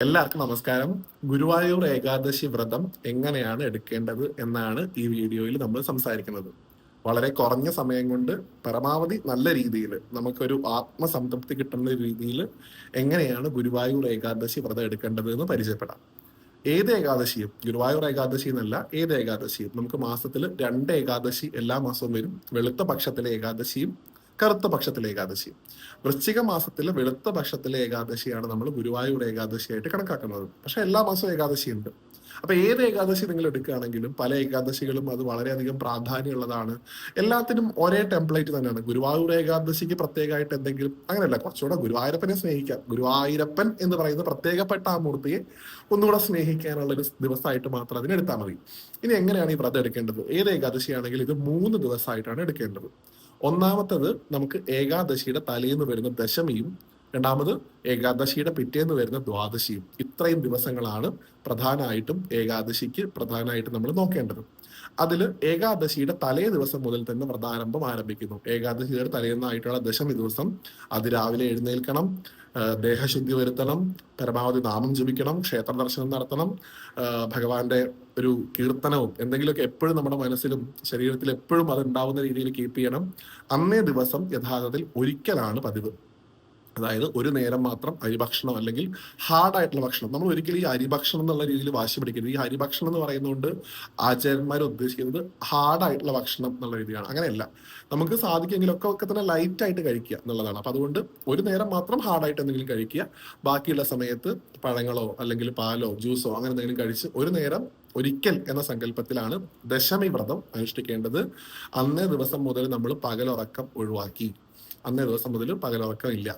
എല്ലാവർക്കും നമസ്കാരം. ഗുരുവായൂർ ഏകാദശി വ്രതം എങ്ങനെയാണ് എടുക്കേണ്ടത് എന്നാണ് ഈ വീഡിയോയിൽ നമ്മൾ സംസാരിക്കുന്നത്. വളരെ കുറഞ്ഞ സമയം കൊണ്ട് പരമാവധി നല്ല രീതിയിൽ നമുക്കൊരു ആത്മസംതൃപ്തി കിട്ടുന്ന രീതിയിൽ എങ്ങനെയാണ് ഗുരുവായൂർ ഏകാദശി വ്രതം എടുക്കേണ്ടത് എന്ന് പരിചയപ്പെടാം. ഏത് ഏകാദശിയും ഗുരുവായൂർ ഏകാദശി എന്നല്ല ഏത് ഏകാദശിയും. നമുക്ക് മാസത്തിൽ രണ്ട് ഏകാദശി എല്ലാ മാസവും വരും. വെളുത്ത പക്ഷത്തിലെ ഏകാദശിയും കറുത്ത പക്ഷത്തിലെ ഏകാദശി. വൃശ്ചിക മാസത്തിലെ വെളുത്ത പക്ഷത്തിലെ ഏകാദശിയാണ് നമ്മൾ ഗുരുവായൂർ ഏകാദശിയായിട്ട് കണക്കാക്കുന്നത്. പക്ഷെ എല്ലാ മാസവും ഏകാദശി ഉണ്ട്. അപ്പൊ ഏത് ഏകാദശി നിങ്ങൾ എടുക്കുകയാണെങ്കിലും പല ഏകാദശികളും അത് വളരെയധികം പ്രാധാന്യമുള്ളതാണ്. എല്ലാത്തിനും ഒരേ ടെംപ്ലേറ്റ് തന്നെയാണ്. ഗുരുവായൂർ ഏകാദശിക്ക് പ്രത്യേകമായിട്ട് എന്തെങ്കിലും അങ്ങനെയല്ല കുറച്ചുകൂടെ ഗുരുവായൂരപ്പനെ സ്നേഹിക്കാം. ഗുരുവായൂരപ്പൻ എന്ന് പറയുന്ന പ്രത്യേകപ്പെട്ട ആ മൂർത്തിയെ ഒന്നുകൂടെ സ്നേഹിക്കാനുള്ള ഒരു ദിവസമായിട്ട് മാത്രം അതിനെടുത്താൽ മതി. ഇനി എങ്ങനെയാണ് ഈ വ്രതം എടുക്കേണ്ടത്? ഏത് ഏകാദശിയാണെങ്കിലും ഇത് മൂന്ന് ദിവസമായിട്ടാണ് എടുക്കേണ്ടത്. ഒന്നാമത്തത് നമുക്ക് ഏകാദശിയുടെ തലേന്ന് വരുന്ന ദശമിയും രണ്ടാമത് ഏകാദശിയുടെ പിറ്റേന്ന് വരുന്ന ദ്വാദശിയും ഇത്രയും ദിവസങ്ങളാണ് പ്രധാനമായിട്ടും ഏകാദശിക്ക് പ്രധാനമായിട്ടും നമ്മൾ നോക്കേണ്ടത്. അതിൽ ഏകാദശിയുടെ തലേ ദിവസം മുതൽ തന്നെ വ്രതാരംഭം ആരംഭിക്കുന്നു. ഏകാദശിയുടെ തലേന്നായിട്ടുള്ള ദശമി ദിവസം അതിരാവിലെ എഴുന്നേൽക്കണം ദേഹശുദ്ധി വരുത്തണം പരമാവധി നാമം ജപിക്കണം ക്ഷേത്ര ദർശനം നടത്തണം ഭഗവാന്റെ ഒരു കീർത്തനവും എന്തെങ്കിലുമൊക്കെ എപ്പോഴും നമ്മുടെ മനസ്സിലും ശരീരത്തിൽ എപ്പോഴും അത് ഉണ്ടാവുന്ന രീതിയിൽ കീപ്പ് ചെയ്യണം. അന്നേ ദിവസം യഥാർത്ഥത്തിൽ ഒരിക്കലാണ് പതിവ്. അതായത് ഒരു നേരം മാത്രം അരിഭക്ഷണം അല്ലെങ്കിൽ ഹാർഡായിട്ടുള്ള ഭക്ഷണം. നമ്മൾ ഒരിക്കലും ഈ അരിഭക്ഷണം എന്നുള്ള രീതിയിൽ വാശി പിടിക്കരുത്. ഈ അരിഭക്ഷണം എന്ന് പറയുന്നതുകൊണ്ട് ആചാര്യന്മാർ ഉദ്ദേശിക്കുന്നത് ഹാർഡായിട്ടുള്ള ഭക്ഷണം എന്നുള്ള രീതിയാണ്. അങ്ങനെയല്ല. നമുക്ക് സാധിക്കുമെങ്കിലൊക്കെ ഒക്കെ തന്നെ ലൈറ്റ് ആയിട്ട് കഴിക്കുക എന്നുള്ളതാണ്. അപ്പൊ അതുകൊണ്ട് ഒരു നേരം മാത്രം ഹാർഡായിട്ട് എന്തെങ്കിലും കഴിക്കുക. ബാക്കിയുള്ള സമയത്ത് പഴങ്ങളോ അല്ലെങ്കിൽ പാലോ ജ്യൂസോ അങ്ങനെ എന്തെങ്കിലും കഴിച്ച് ഒരു നേരം ഒരിക്കൽ എന്ന സങ്കല്പത്തിലാണ് ദശമി വ്രതം അനുഷ്ഠിക്കേണ്ടത്. അന്നേ ദിവസം മുതൽ നമ്മൾ പകലുറക്കം ഒഴിവാക്കി. അന്നേ ദിവസം മുതൽ പകലുറക്കം ഇല്ല.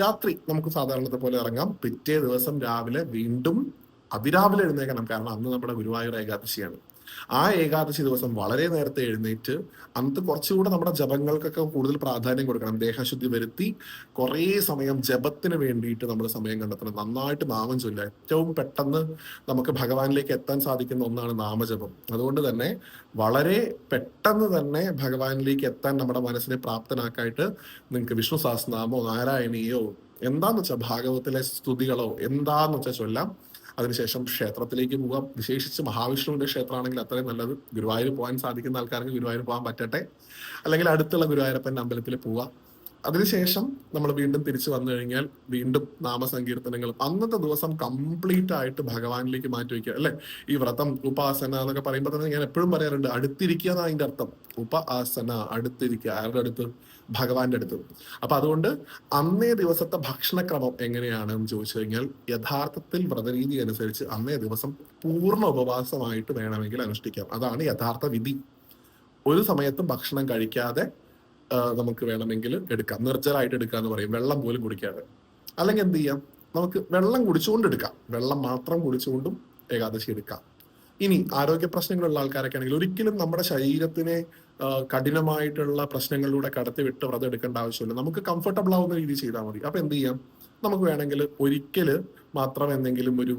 രാത്രി നമുക്ക് സാധാരണത്തെ പോലെ ഇറങ്ങാം. പിറ്റേ ദിവസം രാവിലെ വീണ്ടും അതിരാവിലെ എഴുന്നേക്കണം കാരണം അന്ന് നമ്മുടെ ഗുരുവായൂർ ഏകാദശിയാണ്. ആ ഏകാദശി ദിവസം വളരെ നേരത്തെ എഴുന്നേറ്റ് അന്നത്തെ കുറച്ചുകൂടെ നമ്മുടെ ജപങ്ങൾക്കൊക്കെ കൂടുതൽ പ്രാധാന്യം കൊടുക്കണം. ദേഹശുദ്ധി വരുത്തി കുറേ സമയം ജപത്തിന് വേണ്ടിയിട്ട് നമ്മൾ സമയം കണ്ടെത്തണം. നന്നായിട്ട് നാമം ചൊല്ലുക. ഏറ്റവും പെട്ടെന്ന് നമുക്ക് ഭഗവാനിലേക്ക് എത്താൻ സാധിക്കുന്ന ഒന്നാണ് നാമജപം. അതുകൊണ്ട് തന്നെ വളരെ പെട്ടെന്ന് തന്നെ ഭഗവാനിലേക്ക് എത്താൻ നമ്മുടെ മനസ്സിനെ പ്രാപ്തനാക്കായിട്ട് നിങ്ങൾക്ക് വിഷ്ണു സഹസ്രനാമോ നാരായണീയോ എന്താന്ന് വെച്ചാൽ ഭാഗവത്തിലെ സ്തുതികളോ എന്താന്ന് വെച്ചാൽ ചൊല്ലാം അതിനുശേഷം ക്ഷേത്രത്തിലേക്ക് പോകാം. വിശേഷിച്ച് മഹാവിഷ്ണുവിന്റെ ക്ഷേത്രമാണെങ്കിൽ അത്രയും നല്ലത്. ഗുരുവായൂർ പോകാൻ സാധിക്കുന്ന ആൾക്കാർക്ക് ഗുരുവായൂർ പോകാൻ പറ്റട്ടെ. അല്ലെങ്കിൽ അടുത്തുള്ള ഗുരുവായൂരപ്പന്റെ അമ്പലത്തിൽ പോവാം. അതിനുശേഷം നമ്മൾ വീണ്ടും തിരിച്ചു വന്നു കഴിഞ്ഞാൽ വീണ്ടും നാമസങ്കീർത്തനങ്ങളും. അന്നത്തെ ദിവസം കംപ്ലീറ്റ് ആയിട്ട് ഭഗവാനിലേക്ക് മാറ്റി വയ്ക്കുക അല്ലെ? ഈ വ്രതം ഉപാസന എന്നൊക്കെ പറയുമ്പോൾ തന്നെ ഞാൻ എപ്പോഴും പറയാറുണ്ട് അടുത്തിരിക്കുക എന്നാണ് അതിന്റെ അർത്ഥം. ഉപ ആസന അടുത്തിരിക്കുക ആരുടെ അടുത്ത്? ഭഗവാന്റെ അടുത്ത്. അപ്പൊ അതുകൊണ്ട് അന്നേ ദിവസത്തെ ഭക്ഷണക്രമം എങ്ങനെയാണ് എന്ന് ചോദിച്ചു കഴിഞ്ഞാൽ യഥാർത്ഥത്തിൽ വ്രതരീതി അനുസരിച്ച് അന്നേ ദിവസം പൂർണ ഉപവാസമായിട്ട് വേണമെങ്കിൽ അനുഷ്ഠിക്കാം. അതാണ് യഥാർത്ഥ വിധി. ഒരു സമയത്തും ഭക്ഷണം കഴിക്കാതെ നമുക്ക് വേണമെങ്കിൽ എടുക്കാം. നിർജലായിട്ട് എടുക്കുക എന്ന് പറയും. വെള്ളം പോലും കുടിക്കാതെ. അല്ലെങ്കിൽ എന്ത് ചെയ്യാം? നമുക്ക് വെള്ളം കുടിച്ചുകൊണ്ട് എടുക്കാം. വെള്ളം മാത്രം കുടിച്ചുകൊണ്ടും ഏകാദശി എടുക്കാം. ഇനി ആരോഗ്യ പ്രശ്നങ്ങളുള്ള ആൾക്കാരൊക്കെ ആണെങ്കിൽ ഒരിക്കലും നമ്മുടെ ശരീരത്തിനെ കഠിനമായിട്ടുള്ള പ്രശ്നങ്ങളിലൂടെ കടത്തി വിട്ട് വ്രതം എടുക്കേണ്ട ആവശ്യമില്ല. നമുക്ക് കംഫർട്ടബിൾ ആവുന്ന രീതി ചെയ്താൽ മതി. അപ്പൊ എന്ത് ചെയ്യാം? നമുക്ക് വേണമെങ്കിൽ ഒരിക്കൽ മാത്രം എന്തെങ്കിലും ഒരു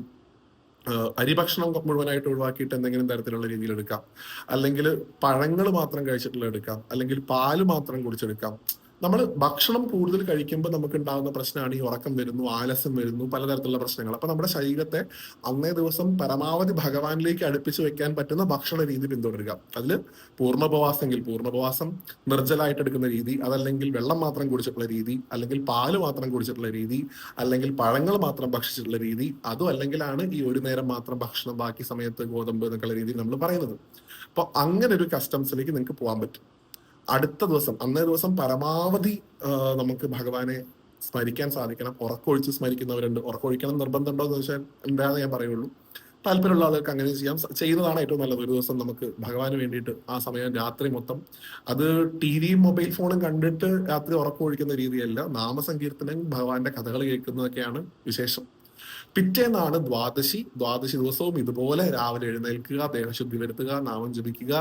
അരിഭക്ഷണം മുഴുവനായിട്ട് ഒഴിവാക്കിയിട്ട് എന്തെങ്കിലും തരത്തിലുള്ള രീതിയിൽ എടുക്കാം. അല്ലെങ്കിൽ പഴങ്ങൾ മാത്രം കഴിച്ചിട്ടുള്ള എടുക്കാം. അല്ലെങ്കിൽ പാൽ മാത്രം കുടിച്ചെടുക്കാം. നമ്മൾ ഭക്ഷണം കൂടുതൽ കഴിക്കുമ്പോൾ നമുക്ക് ഉണ്ടാകുന്ന പ്രശ്നമാണ് ഈ ഉറക്കം വരുന്നു ആലസ്യം വരുന്നു പലതരത്തിലുള്ള പ്രശ്നങ്ങൾ. അപ്പൊ നമ്മുടെ ശരീരത്തെ അന്നേ ദിവസം പരമാവധി ഭഗവാനിലേക്ക് അടുപ്പിച്ച് വെക്കാൻ പറ്റുന്ന ഭക്ഷണ രീതി പിന്തുടരുക. അതിൽ പൂർണപവാസമെങ്കിൽ പൂർണോപവാസം നിർജലായിട്ട് എടുക്കുന്ന രീതി അതല്ലെങ്കിൽ വെള്ളം മാത്രം കുടിച്ചിട്ടുള്ള രീതി അല്ലെങ്കിൽ പാൽ മാത്രം കുടിച്ചിട്ടുള്ള രീതി അല്ലെങ്കിൽ പഴങ്ങൾ മാത്രം ഭക്ഷിച്ചിട്ടുള്ള രീതി അതും അല്ലെങ്കിലാണ് ഈ ഒരു നേരം മാത്രം ഭക്ഷണം ബാക്കി സമയത്ത് ഗോതമ്പ് എന്നൊക്കെയുള്ള രീതി നമ്മൾ പറയുന്നത്. അപ്പൊ അങ്ങനെ ഒരു കസ്റ്റംസിലേക്ക് നിങ്ങൾക്ക് പോകാൻ പറ്റും. അടുത്ത ദിവസം അന്നേ ദിവസം പരമാവധി നമുക്ക് ഭഗവാനെ സ്മരിക്കാൻ സാധിക്കണം. ഉറക്കൊഴിച്ച് സ്മരിക്കുന്നവരുണ്ട്. ഉറക്കൊഴിക്കണം നിർബന്ധമുണ്ടോ എന്ന് ചോദിച്ചാൽ എന്താന്ന് ഞാൻ പറയുള്ളൂ. താല്പര്യമുള്ള ആളുകൾക്ക് അങ്ങനെ ചെയ്യാം. ചെയ്യുന്നതാണ് ഏറ്റവും നല്ലത്. ഒരു ദിവസം നമുക്ക് ഭഗവാന് വേണ്ടിയിട്ട് ആ സമയം രാത്രി മൊത്തം. അത് ടി വിയും മൊബൈൽ ഫോണും കണ്ടിട്ട് രാത്രി ഉറക്കമൊഴിക്കുന്ന രീതിയല്ല. നാമസങ്കീർത്തനം ഭഗവാന്റെ കഥകൾ കേൾക്കുന്നതൊക്കെയാണ് വിശേഷം. പിറ്റേന്നാണ് ദ്വാദശി. ദ്വാദശി ദിവസവും ഇതുപോലെ രാവിലെ എഴുന്നേൽക്കുക ദേഹശുദ്ധി വരുത്തുക നാമം ജപിക്കുക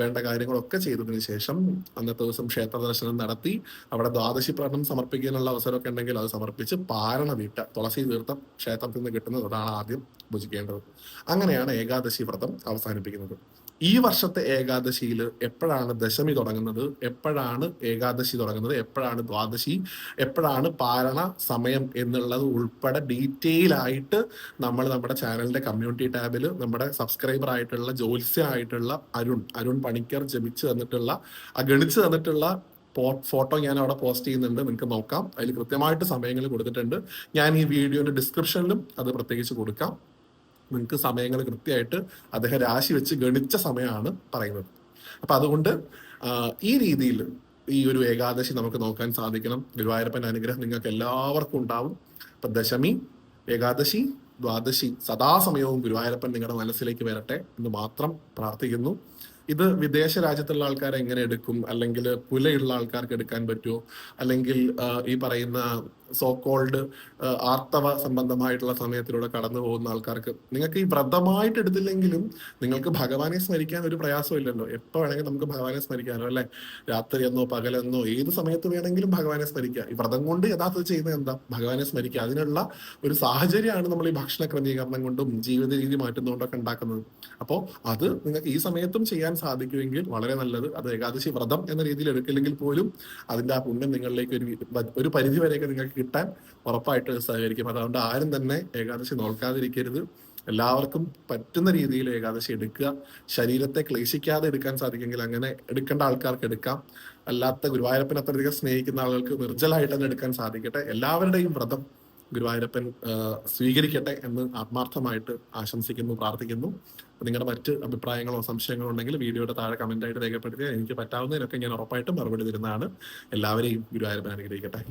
വേണ്ട കാര്യങ്ങളൊക്കെ ചെയ്തതിന് ശേഷം അന്നത്തെ ദിവസം ക്ഷേത്ര ദർശനം നടത്തി. അവിടെ ദ്വാദശി പ്രണം സമർപ്പിക്കാനുള്ള അവസരമൊക്കെ ഉണ്ടെങ്കിൽ അത് സമർപ്പിച്ച് പാരണ വീട്ട തുളസി തീർത്ഥം ക്ഷേത്രത്തിൽ നിന്ന് കിട്ടുന്നത് അതാണ് ആദ്യം ഭുജിക്കേണ്ടത്. അങ്ങനെയാണ് ഏകാദശി വ്രതം അവസാനിപ്പിക്കുന്നത്. ഈ വർഷത്തെ ഏകാദശിയിൽ എപ്പോഴാണ് ദശമി തുടങ്ങുന്നത്? എപ്പോഴാണ് ഏകാദശി തുടങ്ങുന്നത്? എപ്പോഴാണ് ദ്വാദശി? എപ്പോഴാണ് പാരണ സമയം എന്നുള്ളത് ഉൾപ്പെടെ ഡീറ്റെയിൽ ആയിട്ട് നമ്മൾ നമ്മുടെ ചാനലിന്റെ കമ്മ്യൂണിറ്റി ടാബിൽ നമ്മുടെ സബ്സ്ക്രൈബർ ആയിട്ടുള്ള ജോത്സ്യമായിട്ടുള്ള അരുൺ അരുൺ പണിക്കർ ജപിച്ചു തന്നിട്ടുള്ള ഗണിച്ച് തന്നിട്ടുള്ള ഫോട്ടോ ഞാൻ അവിടെ പോസ്റ്റ് ചെയ്യുന്നുണ്ട്. നിങ്ങൾക്ക് നോക്കാം. അതിൽ കൃത്യമായിട്ട് സമയങ്ങൾ കൊടുത്തിട്ടുണ്ട്. ഞാൻ ഈ വീഡിയോന്റെ ഡിസ്ക്രിപ്ഷനിലും അത് പ്രത്യേകിച്ച് കൊടുക്കാം. നിങ്ങൾക്ക് സമയങ്ങൾ കൃത്യമായിട്ട് അദ്ദേഹം രാശി വെച്ച് ഗണിച്ച സമയമാണ് പറയുന്നത്. അപ്പൊ അതുകൊണ്ട് ഈ രീതിയിൽ ഈ ഒരു ഏകാദശി നമുക്ക് നോക്കാൻ സാധിക്കണം. ഗുരുവായൂരപ്പന്റെ അനുഗ്രഹം നിങ്ങൾക്ക് എല്ലാവർക്കും ഉണ്ടാവും. അപ്പൊ ദശമി ഏകാദശി ദ്വാദശി സദാസമയവും ഗുരുവായൂരപ്പൻ നിങ്ങളുടെ മനസ്സിലേക്ക് വരട്ടെ എന്ന് മാത്രം പ്രാർത്ഥിക്കുന്നു. ഇത് വിദേശ രാജ്യത്തുള്ള ആൾക്കാർ എങ്ങനെ എടുക്കും? അല്ലെങ്കിൽ പുലയുള്ള ആൾക്കാർക്ക് എടുക്കാൻ പറ്റുമോ? അല്ലെങ്കിൽ ഈ പറയുന്ന സോ കോൾഡ് ആർത്തവ സംബന്ധമായിട്ടുള്ള സമയത്തിലൂടെ കടന്നു പോകുന്ന ആൾക്കാർക്ക്. നിങ്ങൾക്ക് ഈ വ്രതമായിട്ട് എടുത്തില്ലെങ്കിലും നിങ്ങൾക്ക് ഭഗവാനെ സ്മരിക്കാൻ ഒരു പ്രയാസമില്ലല്ലോ. എപ്പോ വേണമെങ്കിലും നമുക്ക് ഭഗവാനെ സ്മരിക്കാനോ അല്ലെ? രാത്രിയെന്നോ പകലെന്നോ ഏത് സമയത്ത് വേണമെങ്കിലും ഭഗവാനെ സ്മരിക്കാം. ഈ വ്രതം കൊണ്ട് യഥാർത്ഥത്തിൽ ചെയ്യുന്നത് എന്താ? ഭഗവാനെ സ്മരിക്കുക അതിനുള്ള ഒരു സാഹചര്യമാണ് നമ്മൾ ഈ ഭക്ഷണ ക്രമീകരണം കൊണ്ടും ജീവിത രീതി മാറ്റുന്നതുകൊണ്ടൊക്കെ ഉണ്ടാക്കുന്നത്. അപ്പോൾ അത് നിങ്ങൾക്ക് ഈ സമയത്തും ചെയ്യാൻ സാധിക്കുമെങ്കിൽ വളരെ നല്ലത്. അത് ഏകാദശി വ്രതം എന്ന രീതിയിൽ എടുക്കില്ലെങ്കിൽ പോലും അതിന്റെ ആ പുണ്യം നിങ്ങളിലേക്ക് ഒരു ഒരു പരിധി വരെയൊക്കെ നിങ്ങൾക്ക് കിട്ടാൻ ഉറപ്പായിട്ട് സഹകരിക്കും. അതുകൊണ്ട് ആരും തന്നെ ഏകാദശി നോക്കാതിരിക്കരുത് എല്ലാവർക്കും പറ്റുന്ന രീതിയിൽ ഏകാദശി എടുക്കുക. ശരീരത്തെ ക്ലേശിക്കാതെ എടുക്കാൻ സാധിക്കുമെങ്കിൽ അങ്ങനെ എടുക്കേണ്ട ആൾക്കാർക്ക് എടുക്കാം. അല്ലാത്ത ഗുരുവായൂരപ്പൻ അത്രയധികം സ്നേഹിക്കുന്ന ആളുകൾക്ക് നിർജലായിട്ട് തന്നെ എടുക്കാൻ സാധിക്കട്ടെ. എല്ലാവരുടെയും വ്രതം ഗുരുവായൂരപ്പൻ സ്വീകരിക്കട്ടെ എന്ന് ആത്മാർത്ഥമായിട്ട് ആശംസിക്കുന്നു പ്രാർത്ഥിക്കുന്നു. നിങ്ങളുടെ മറ്റ് അഭിപ്രായങ്ങളോ സംശയങ്ങളോ ഉണ്ടെങ്കിൽ വീഡിയോയുടെ താഴെ കമന്റ് ആയിട്ട് രേഖപ്പെടുത്തിയാൽ എനിക്ക് പറ്റാവുന്നതിനൊക്കെ ഞാൻ ഉറപ്പായിട്ടും മറുപടി തരുന്നതാണ്. എല്ലാവരെയും ഗുരുവായൂരപ്പൻ അനുഗ്രഹിക്കട്ടെ.